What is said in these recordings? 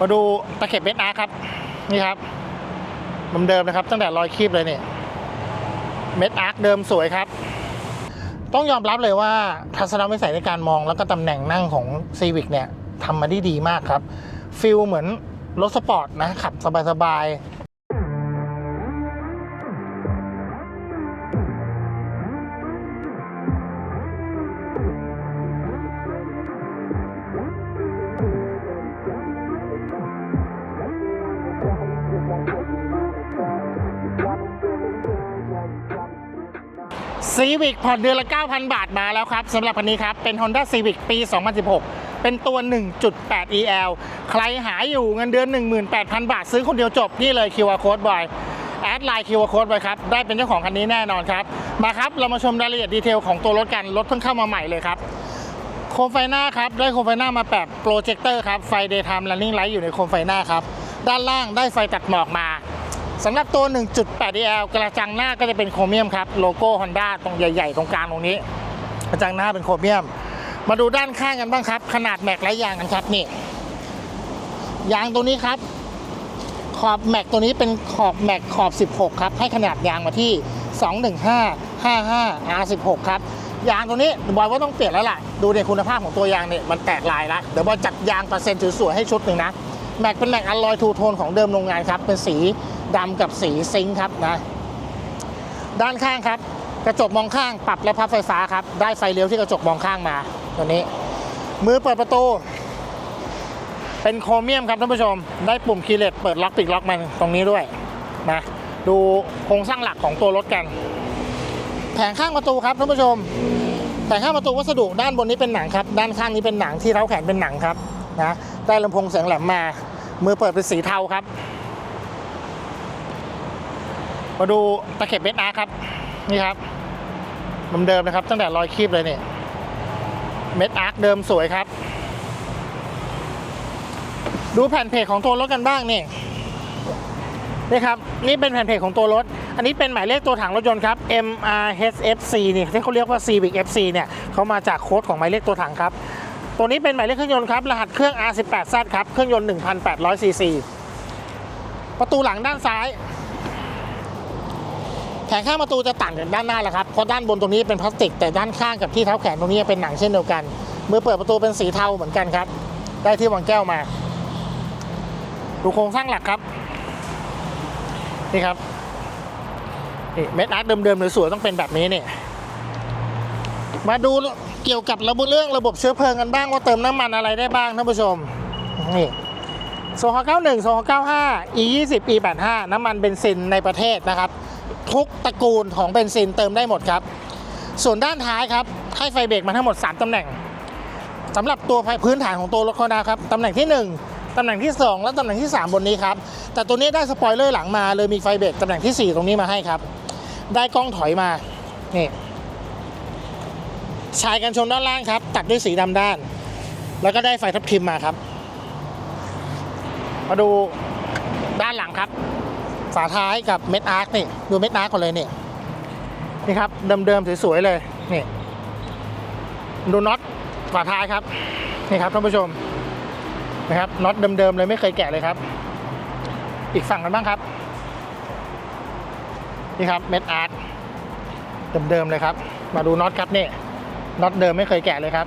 มาดูตะเข็บเม็ดอาร์ครับ นี่ครับเดิมนะครับ ตั้งแต่รอยคีบเลยเนี่ยเม็ดอาร์คเดิมสวยครับ ต้องยอมรับเลยว่าทัศนวิสัยในการมองแล้วก็ตำแหน่งนั่งของซีวิกเนี่ยทำมาได้ดีมากครับฟิลเหมือนรถสปอร์ตนะขับสบาย ซีวิกผ่อนเดือนละ 9,000 บาทมาแล้วครับสำหรับคันนี้ครับ เป็น Honda Civic ปี 2016 เป็นตัว 1.8 EL ใครหาอยู่เงินเดือน 18,000 บาท ซื้อคนเดียวจบ นี่เลย QR Code บอยแอดไลน์ QR Code ไว้ครับ ได้เป็นเจ้าของคันนี้แน่นอนครับ มาครับ เรามาชมรายละเอียดดีเทลของตัวรถกัน รถเพิ่งเข้ามาใหม่เลยครับโคมไฟหน้าครับได้โคมไฟหน้ามาแบบโปรเจคเตอร์ครับไฟ Daytime Running Light อยู่ในโคมไฟหน้าครับด้านล่างได้ไฟตัดหมอกมา สำหรับตัว 1.8 DL กระจังหน้าก็จะเป็นโครเมียมครับโลโก้ Honda ตรงใหญ่ ๆ ตรงกลางตรงนี้ กระจังหน้าเป็นโครเมียม มาดูด้านข้างกันบ้างครับ ขนาดแม็กและยางกันครับนี่ยางตัวนี้ครับขอบแม็กตัวนี้เป็นขอบแม็กขอบ 16 ครับ ให้ขนาดยางมาที่ 215 55 R16 ครับ ยางตัวนี้บอยว่าต้องเปลี่ยนแล้วล่ะ ดูในคุณภาพของตัวยางเนี่ยมันแตกลายล้วเดี๋ยวบอยจัดยางเปอร์เซ็นต์สวยๆให้ชุดหนึ่งนะ แม็กเป็นแม็กอลลอยทูโทนของเดิมโรงงานครับ เป็นสี ดำกับสีซิงค์ครับนะด้านข้างครับ กระจกมองข้างปรับและพับไฟฟ้าครับ ได้ไฟเลี้ยวที่กระจกมองข้างมาตัวนี้ มือเปิดประตู เป็นโครเมียมครับท่านผู้ชม ได้ปุ่มคีย์เลสเปิดล็อกปิดล็อกมันตรงนี้ด้วยนะดูโครงสร้างหลักของตัวรถกัน แผงข้างประตูครับท่านผู้ชม แผงข้างประตูวัสดุด้านบนนี้เป็นหนังครับ ด้านข้างนี้เป็นหนังที่เท้าแขนเป็นหนังครับนะได้ลำโพงเสียงแหลมมา มือเปิดเป็นสีเทาครับ มาดูตะเข็บเม็ดอาร์ครับ นี่ครับเดิมนะครับ ตั้งแต่รอยคีบเลยเนี่ยเม็ดอาร์คเดิมสวยครับ ดูแผ่นเพจของตัวรถกันบ้างนี่นี่ครับ นี่เป็นแผ่นเพจของตัวรถ อันนี้เป็นหมายเลขตัวถังรถยนต์ครับ MRHFC นี่ที่เขาเรียกว่า Civic FC เนี่ยเขามาจากโค้ดของหมายเลขตัวถังครับ ตัวนี้เป็นหมายเลขเครื่องยนต์ครับ รหัสเครื่อง R18Z ครับ เครื่องยนต์ 1,800ซีซีประตูหลังด้านซ้าย แผงข้างประตูจะต่างจากด้านหน้าแหละครับ เพราะด้านบนตรงนี้เป็นพลาสติก แต่ด้านข้างกับที่เท้าแขนตรงนี้เป็นหนังเช่นเดียวกัน มือเปิดประตูเป็นสีเทาเหมือนกันครับ ได้ที่วางแก้วมา ดูโครงสร้างหลักครับ นี่ครับ นี่เม็ดอาร์ตเดิมๆเลยสวยต้องเป็นแบบนี้เนี่ย มาดูเกี่ยวกับระบบเรื่องระบบเชื้อเพลิงกันบ้างว่าเติมน้ำมันอะไรได้บ้างท่านผู้ชม นี่โซฮอ91โซฮอ95 E20 E85 น้ำมันเบนซินในประเทศนะครับ ทุกตระกูลของเบนซินเติมได้หมดครับ ส่วนด้านท้ายครับ ให้ไฟเบรกมาทั้งหมด 3ตำแหน่งสำหรับตัวพื้นฐานของตัวรถคอนด้าครับตำแหน่งที่ 1ตำแหน่งที่ 2 และตำแหน่งที่ 3 บนนี้ครับ แต่ตัวนี้ได้สปอยเลอร์หลังมาเลยมีไฟเบรกตำแหน่งที่ 4 ตรงนี้มาให้ครับ ได้กล้องถอยมานี่ชายกันชนด้านล่างครับ ตัดด้วยสีดำด้าน แล้วก็ได้ไฟทับทิมมาครับ มาดูด้านหลังครับ ฝาท้ายกับเม็ดอาร์คนี่ ดูเม็ดอาร์คก่อนเลยนี่นี่ครับเดิมๆสวยๆเลยนี่ดูน็อตฝาท้ายครับนี่ครับท่านผู้ชมนะครับน็อตเดิมๆเลยไม่เคยแกะเลยครับ อีกฝั่งกันบ้างครับนี่ครับเม็ดอาร์คเดิมๆเลยครับ มาดูน็อตครับนี่น็อตเดิมไม่เคยแกะเลยครับ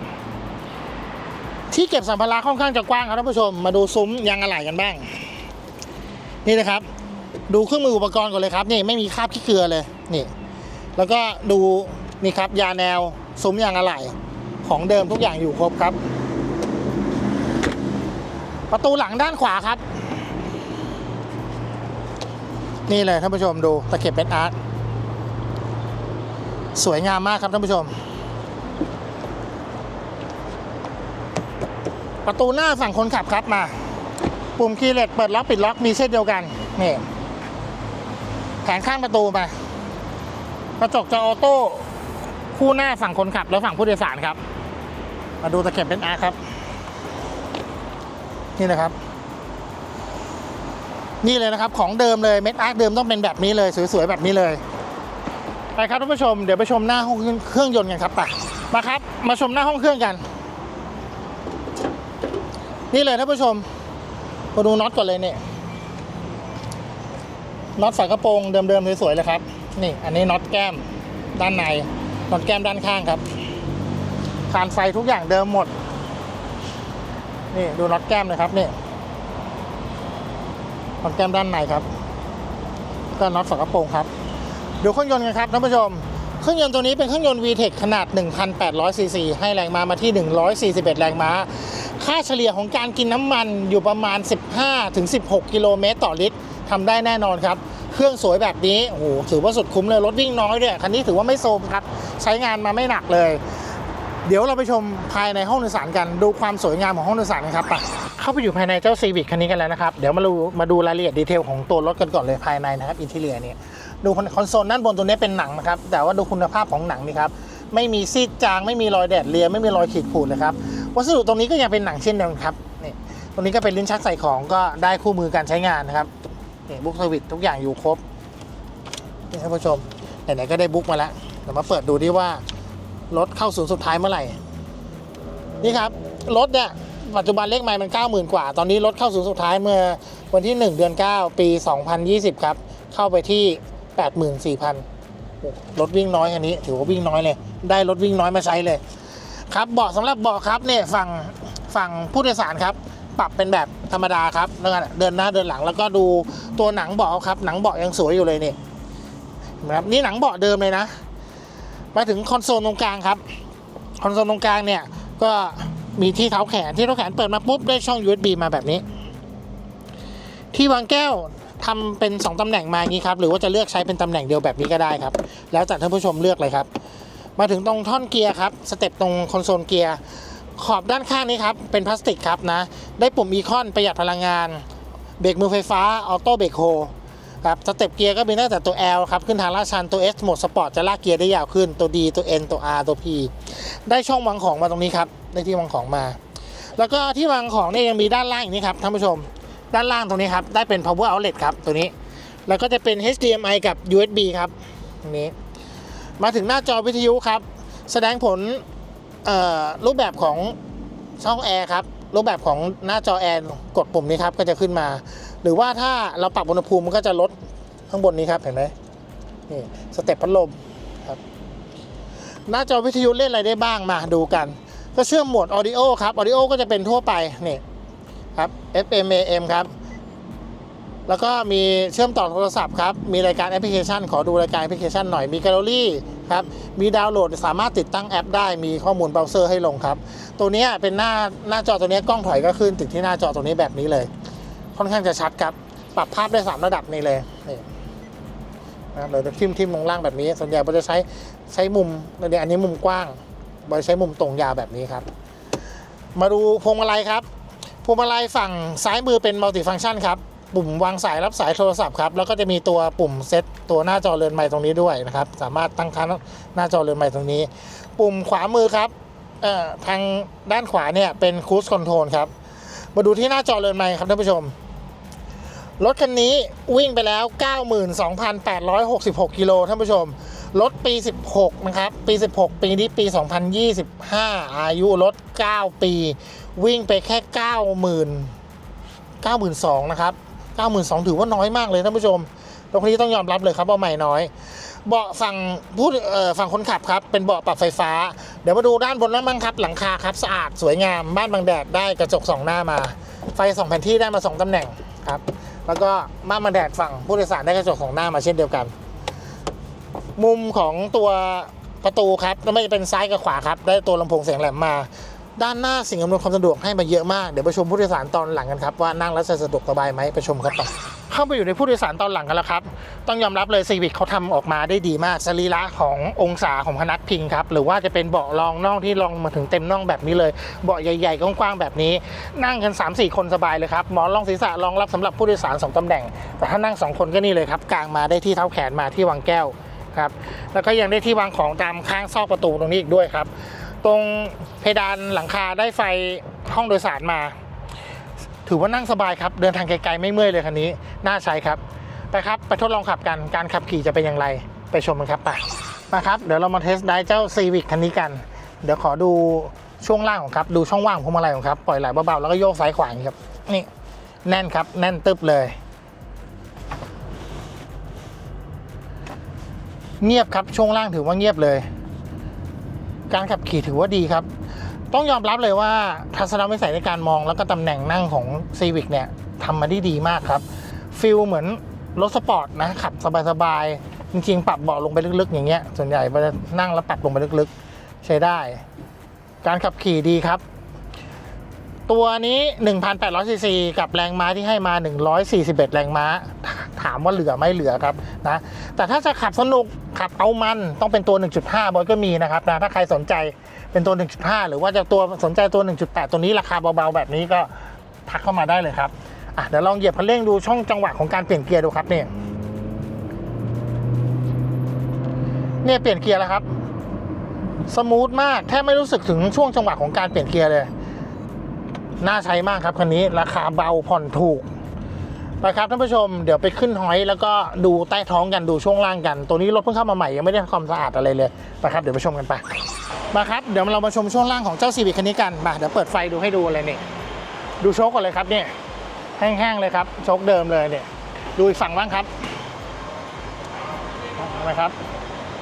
ที่เก็บสัมภาระค่อนข้างจะกว้างครับท่านผู้ชม มาดูซุ้มยางอะไหล่กันบ้าง นี่นะครับ ดูเครื่องมืออุปกรณ์ก่อนเลยครับนี่ไม่มีคราบขี้เกลือเลยนี่ แล้วก็ดูนี่ครับยาแนวซุ้มยางอะไหล่ของเดิมทุกอย่างอยู่ครบครับ ประตูหลังด้านขวาครับ นี่เลยท่านผู้ชมดูตะเข็บเป็นอาร์ตสวยงามมากครับท่านผู้ชม ประตูหน้าฝั่งคนขับครับมา ปุ่มคีย์เลสเปิดล็อกปิดล็อกมีเช่นเดียวกันนี่ ผงข้างประตูมากระจกจะออโต้คู่หน้าฝั่งคนขับ และฝั่งผู้โดยสารครับ มาดูตะเข็บเป็นอาร์ครับ นี่นะครับ นี่เลยนะครับของเดิมเลยเม็ดอาร์เดิมต้องเป็นแบบนี้เลยสวยๆแบบนี้เลยไปครับท่านผู้ชมเดี๋ยวไปชมหน้าห้องเครื่องยนต์กันครับไปมาครับ มาชมหน้าห้องเครื่องกัน นี่เลยท่านผู้ชมมาดูน็อตก่อนเลยเนี่ย น็อตฝากระโปรงเดิมๆสวยๆเลยครับ นี่อันนี้น็อตแก้มด้านในน็อตแก้มด้านข้างครับคานไฟทุกอย่างเดิมหมด นี่ดูน็อตแก้มเลยครับนี่น็อตแก้มด้านในครับ ก็น็อตฝากระโปรงครับ ดูเครื่องยนต์กันครับท่านผู้ชม เครื่องยนต์ตัวนี้เป็นเครื่องยนต์ VTEC ขนาด 1,800ซีซีให้แรงม้ามาที่ 141 แรงม้า ค่าเฉลี่ยของการกินน้ำมันอยู่ประมาณ 15-16 กิโลเมตรต่อลิตร ทำได้แน่นอนครับ เครื่องสวยแบบนี้โอ้โหถือว่าสุดคุ้มเลยรถวิ่งน้อยด้วยคันนี้ถือว่าไม่โซมครับ ใช้งานมาไม่หนักเลย เดี๋ยวเราไปชมภายในห้องโดยสารกันดูความสวยงามของห้องโดยสารกันครับไปเข้าไปอยู่ภายในเจ้า Civic คันนี้กันแล้วนะครับ เดี๋ยวมาดูมาดูรายละเอียดดีเทลของตัวรถกันก่อนเลยภายในนะครับอินทีเรียเนี่ยดูคอนโซลด้านบนตัวนี้เป็นหนังนะครับแต่ว่าดูคุณภาพของหนังนี่ครับไม่มีซีดจางไม่มีรอยแดดเลียไม่มีรอยขีดข่วนเลยครับวัสดุตรงนี้ก็ยังเป็นหนังเช่นเดิมครับนี่ตรงนี้ก็เป็นลิ้นชักใส่ของก็ได้คู่มือการใช้งานนะครับ นี่บุ๊กสวิตทุกอย่างอยู่ครบนี่ท่านผู้ชมไหนๆก็ได้บุ๊กมาแล้วเดี๋ยวมาเปิดดูดิว่ารถเข้าศูนย์สุดท้ายเมื่อไหร่ นี่ครับรถเนี่ยปัจจุบันเลขไมล์มัน90,000 กว่า ตอนนี้รถเข้าศูนย์สุดท้ายเมื่อวันที่ 1 เดือน 9 ปี 2020 ครับ เข้าไปที่ 84,000รถวิ่งน้อยอันนี้ ถือว่าวิ่งน้อยเลย ได้รถวิ่งน้อยมาใช้เลย ครับเบาะสำหรับเบาะครับเนี่ยฝั่งฝั่งผู้โดยสารครับ ปรับเป็นแบบธรรมดาครับแล้วก็เดินหน้าเดินหลังแล้วก็ดูตัวหนังเบาะครับ หนังเบาะยังสวยอยู่เลยนี่นะครับนี่หนังเบาะเดิมเลยนะ มาถึงคอนโซลตรงกลางครับ คอนโซลตรงกลางเนี่ยก็มีที่เท้าแขนที่เท้าแขนเปิดมาปุ๊บได้ช่อง USB มาแบบนี้ ที่วางแก้วทำเป็น 2ตำแหน่งมาอย่างนี้ครับ หรือว่าจะเลือกใช้เป็นตำแหน่งเดียวแบบนี้ก็ได้ครับ แล้วแต่ท่านผู้ชมเลือกเลยครับ มาถึงตรงท่อนเกียร์ครับ สเต็ปตรงคอนโซลเกียร์ ขอบด้านข้างนี้ครับ เป็นพลาสติกครับนะ ได้ปุ่มอีคอนประหยัดพลังงาน เบรกมือไฟฟ้า ออโต้เบรกโฮครับ สเต็ปเกียร์ก็มีตั้งแต่ตัว L ครับ ขึ้นทางลาดชันตัว S โหมดสปอร์ตจะลากเกียร์ได้ยาวขึ้น ตัว D ตัว N ตัว R ตัว P ได้ช่องวางของมาตรงนี้ครับ ได้ที่วางของมา แล้วก็ที่วางของเนี่ยยังมีด้านล่างอีกนี่ครับท่านผู้ชม ด้านล่างตรงนี้ครับ ได้เป็น power outlet ครับ ตัวนี้ แล้วก็จะเป็น HDMI กับ USB ครับตรงนี้ มาถึงหน้าจอวิทยุครับ แสดงผล รูปแบบของช่องแอร์ครับรูปแบบของหน้าจอแอร์กดปุ่มนี้ครับก็จะขึ้นมา หรือว่าถ้าเราปรับอุณหภูมิมันก็จะลดข้างบนนี้ครับเห็นไหมนี่สเต็ปพัดลมครับหน้าจอวิทยุเล่นอะไรได้บ้างมาดูกัน ก็เชื่อมโหมด Audio ครับ Audio ก็จะเป็นทั่วไปนี่ครับ FM AM ครับ แล้วก็มีเชื่อมต่อโทรศัพท์ครับ มีรายการแอปพลิเคชัน ขอดูรายการแอปพลิเคชันหน่อย มีแกลเลอรี่ครับ มีดาวน์โหลดสามารถติดตั้งแอปได้ มีข้อมูลเบราว์เซอร์ให้ลงครับ ตัวนี้เป็นหน้าหน้าจอตัวนี้กล้องถอยก็ขึ้นติดที่หน้าจอตัวนี้แบบนี้เลย ค่อนข้างจะชัดครับ ปรับภาพได้ 3 ระดับนี่เลยนี่นะครับเดี๋ยวจะทิมทิมลงล่างแบบนี้ ส่วนใหญ่เราจะใช้ใช้มุมเนี่ยอันนี้มุมกว้างเราใช้มุมตรงยาวแบบนี้ครับ มาดูพวงมาลัยครับ พวงมาลัยฝั่งซ้ายมือเป็นมัลติฟังก์ชันครับ ปุ่มวางสายรับสายโทรศัพท์ครับแล้วก็จะมีตัวปุ่มเซตตัวหน้าจอเรือนใหม่ตรงนี้ด้วยนะครับ สามารถตั้งค่าหน้าจอเรือนใหม่ตรงนี้ ปุ่มขวามือครับทางด้านขวาเนี่ยเป็นคู i คอนโทรลครับ มาดูที่หน้าจอเรือนใหม่ครับท่านผู้ชมรถคันนี้วิ่งไปแล้ว 92,866 กิโลท่านผู้ชม รถปี 16 นะครับ ปี 16 ปีนี้ปี 2025 อายุรถ 9 ปี วิ่งไปแค่ 90,000 92,000 นะครับ 92,000ถือว่าน้อยมากเลยท่านผู้ชม ตรงนี้ต้องยอมรับเลยครับว่าใหม่น้อย เบาะฝั่งผู้ฝั่งคนขับครับ เป็นเบาะปรับไฟฟ้า เดี๋ยวมาดูด้านบนนั้นบ้างครับ หลังคาครับสะอาดสวยงาม บ้านบางแดดได้กระจกสองหน้ามา ไฟสองแผ่นที่ได้มาสองตำแหน่งครับ แล้วก็ม่านบางแดดฝั่งผู้โดยสารได้กระจกสองหน้ามาเช่นเดียวกัน มุมของตัวประตูครับไม่จะเป็นซ้ายกับขวาครับ ได้ตัวลำโพงเสียงแหลมมา ด้านหน้าสิ่งอำนวยความสะดวกให้มาเยอะมาก เดี๋ยวไปชมผู้โดยสารตอนหลังกันครับว่านั่งแล้วจะสะดวกสบายไหมไปชมครับต่อเข้าไปอยู่ในผู้โดยสารตอนหลังกันแล้วครับ ต้องยอมรับเลยซีวิ c เขาทำออกมาได้ดีมากสรีระขององศาของพนักพิงครับ หรือว่าจะเป็นเบาะรองน่องที่รองมาถึงเต็มน่องแบบนี้เลย เบาะใหญ่ๆ กว้างๆ แบบนี้ นั่งกัน 3-4 คนสบายเลยครับ หมอนรองศีรษะรองรับสำหรับผู้โดยสารสองตำแหน่ง แต่ถ้านั่งสองคนก็นี่เลยครับกางมาได้ที่เท้าแขนมาที่วางแก้วครับ แล้วก็ยังได้ที่วางของตามข้างซอกประตูตรงนี้อีกด้วยครับ ตรงเพดานหลังคาได้ไฟห้องโดยสารมา ถือว่านั่งสบายครับ เดินทางไกลๆไม่เมื่อยเลยคันนี้ น่าใช้ครับ ไปครับ ไปทดลองขับกัน การขับขี่จะเป็นอย่างไร ไปชมกันครับไปมาครับ เดี๋ยวเรามาเทสได้เจ้า Civic คันนี้กัน เดี๋ยวขอดูช่วงล่างของครับ ดูช่องว่างของพวงมาลัยของครับ ปล่อยไหลเบาๆ แล้วก็โยกซ้ายขวาอย่างนี้ครับ นี่ แน่นครับ แน่นตึบเลย เงียบครับ ช่วงล่างถือว่าเงียบเลย การขับขี่ถือว่าดีครับ ต้องยอมรับเลยว่าทัศนวิสัยในการมองแล้วก็ตำแหน่งนั่งของ Civic เนี่ยทำมาได้ดีมากครับฟิลเหมือนรถสปอร์ตนะขับสบายๆจริงๆ ปรับเบาะลงไปลึกๆ อย่างเงี้ยส่วนใหญ่เวลานั่งแล้วปรับลงไปลึกๆ ใช้ได้ การขับขี่ดีครับ ตัวนี้ 1,800ซีซีกับแรงม้าที่ให้มา 141 แรงม้า ถามว่าเหลือไหมเหลือครับนะแต่ถ้าจะขับสนุกขับเอามันต้องเป็นตัว 1.5 บอยก็มีนะครับนะถ้าใครสนใจเป็นตัว 1.5 หรือว่าจะตัวสนใจตัว 1.8 ตัวนี้ราคาเบาๆแบบนี้ก็ทักเข้ามาได้เลยครับอะเดี๋ยวลองเหยียบคันเร่งดูช่องจังหวะของการเปลี่ยนเกียร์ดูครับเนี่ยเนี่ยเปลี่ยนเกียร์แล้วครับ สมูทมากแทบไม่รู้สึกถึงช่วงจังหวะของการเปลี่ยนเกียร์เลย น่าใช้มากครับคันนี้ราคาเบาผ่อนถูก ไปครับท่านผู้ชมเดี๋ยวไปขึ้นหอยแล้วก็ดูใต้ท้องกันดูช่วงล่างกัน ตัวนี้รถเพิ่งเข้ามาใหม่ยังไม่ได้ทำความสะอาดอะไรเลยไปครับเดี๋ยวไปชมกันไปมาครับเดี๋ยวเรามาชมช่วงล่างของเจ้าซีวิคคันนี้กันมาเดี๋ยวเปิดไฟดูให้ดูเลยนี่ดูโชคก่อนเลยครับเนี่ยแห้งๆเลยครับโชคเดิมเลยเนี่ยดูอีกฝั่งบ้างครับเห็นะครับ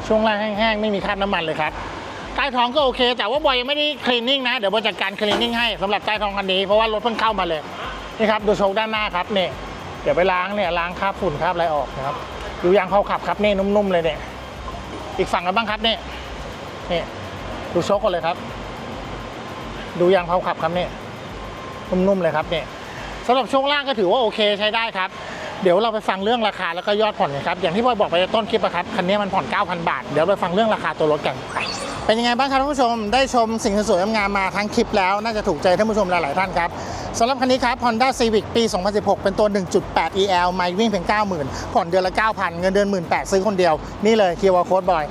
ช่วงล่างแห้งๆไม่มีคราบน้ำมันเลยครับใต้ท้องก็โอเค แต่ว่าบอยยังไม่ได้คลีนนิ่งนะ เดี๋ยวบอยจัดการคลีนนิ่งให้สำหรับใต้ท้องคันนี้เพราะว่ารถเพิ่งเข้ามาเลยนี่ครับดูโชคด้านหน้าครับเนี่ย ดี๋ยวไปล้างเนี่ยล้างคราบฝุ่นคราบอะไรออกนะครับดูยางเข้าขับครับนี่นุ่มๆเลยเนี่ยอีกฝั่งกันบ้างครับเนี่ยนี่ดูโชคกันเลยครับ ดูยางเข้าขับครับเนี่ยนุ่มๆเลยครับเนี่ยสำหรับช่วงล่างก็ถือว่าโอเคใช้ได้ครับ เดี๋ยวเราไปฟังเรื่องราคาแล้วก็ยอดผ่อนกันครับ อย่างที่บอยบอกไปต้นคลิปอะครับ คันนี้มันผ่อน 9,000 บาท เดี๋ยวไปฟังเรื่องราคาตัวรถกัน เป็นยังไงบ้างครับท่านผู้ชม ได้ชมสิ่งสวยๆงามมาทั้งคลิปแล้ว น่าจะถูกใจท่านผู้ชมหลายๆท่านครับ สำหรับคันนี้ครับ Honda Civic ปี 2016 เป็นตัว 1.8 EL ไม่วิ่งเพียง 90,000 ผ่อนเดือนละ 9,000 เงินเดือน 18,000 ซื้อคนเดียว นี่เลยคิวอาร์โค้ดบอย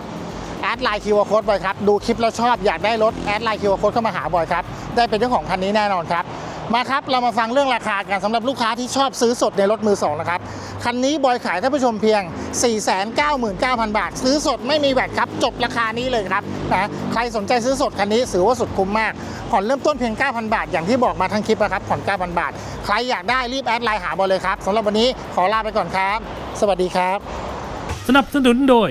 แอดไลน์คิวอาร์โค้ดบอยครับ ดูคลิปแล้วชอบอยากได้รถ แอดไลน์คิวอาร์โค้ดเข้ามาหาบอยครับ ได้เป็นเจ้าของคันนี้แน่นอนครับ มาครับ เรามาฟังเรื่องราคากันสำหรับลูกค้าที่ชอบซื้อสดในรถมือสองนะครับ คันนี้บอยขายท่านผู้ชมเพียง 499,000 บาท ซื้อสดไม่มีแวดครับ จบราคานี้เลยครับนะใครสนใจซื้อสดคันนี้ถือว่าสุดคุ้มมาก ผ่อนเริ่มต้นเพียง 9,000 บาท อย่างที่บอกมาทั้งคลิปนะครับ ผ่อน 9,000 บาท ใครอยากได้รีบแอดไลน์หาบอยเลยครับสำหรับวันนี้ขอลาไปก่อนครับ สวัสดีครับ สนับสนุนโดย